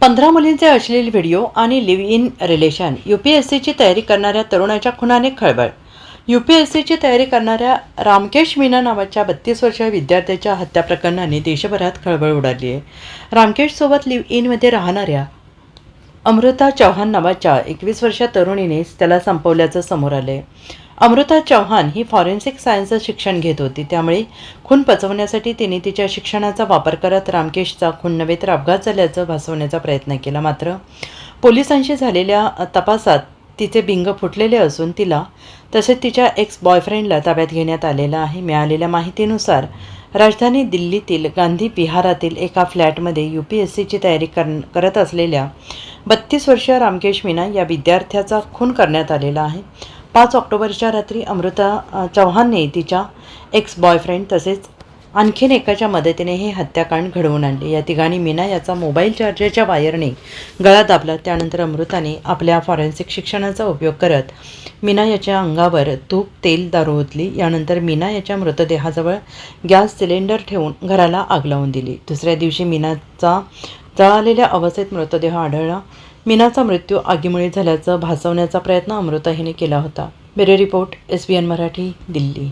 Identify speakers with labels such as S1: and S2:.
S1: पंधरा मुलींचे अश्लील व्हिडिओ आणि live in relation U P S सीची तयारी करणाऱ्या तरुणाच्या खुनाने खळबळ. यू पी एस सीची तयारी करणाऱ्या रामकेश मीना नावाच्या बत्तीस वर्षीय विद्यार्थ्याच्या हत्या प्रकरणाने देशभरात खळबळ उडाली आहे. रामकेशसोबत लिव्ह इनमध्ये राहणाऱ्या अमृता चौहान नावाच्या एकवीस वर्षा तरुणीनेच त्याला संपवल्याचं समोर आलंय. अमृता चौहान ही फॉरेन्सिक सायन्सचं शिक्षण घेत होती. त्यामुळे खून पचवण्यासाठी तिने तिच्या शिक्षणाचा वापर करत रामकेशचा खून नव्हे तर अपघात झाल्याचं भासवण्याचा प्रयत्न केला. मात्र पोलिसांशी झालेल्या तपासात तिचे बिंग फुटलेले असून तिला तसेच तिच्या एक्स बॉयफ्रेंडला ताब्यात घेण्यात आलेलं आहे. मिळालेल्या माहितीनुसार राजधानी दिल्लीतील गांधी विहारातील एका फ्लॅटमध्ये यू पी एस सीची तयारी कर करत असलेल्या बत्तीस वर्षीय रामकेश मीना या विद्यार्थ्याचा खून करण्यात आलेला आहे. पाच ऑक्टोबरच्या रात्री अमृता चव्हाणने तिच्या एक्स बॉयफ्रेंड तसेच आणखीन एकाच्या मदतीने हे हत्याकांड घडवून आणले. या तिघांनी मीना याचा मोबाईल चार्जरच्या वायरने गळा दाबला. त्यानंतर अमृताने आपल्या फॉरेन्सिक शिक्षणाचा उपयोग करत मीना याच्या अंगावर तूप तेल दारू ओतली. यानंतर मीना याच्या मृतदेहाजवळ गॅस सिलेंडर ठेवून घराला आग लावून दिली. दुसऱ्या दिवशी मीनाचा जळालेल्या अवस्थेत मृतदेह आढळला. मीनाचा मृत्यू आगीमुळे झाल्याचं भासवण्याचा प्रयत्न अमृता हिने केला होता. Bureau report S B N Marathi Delhi.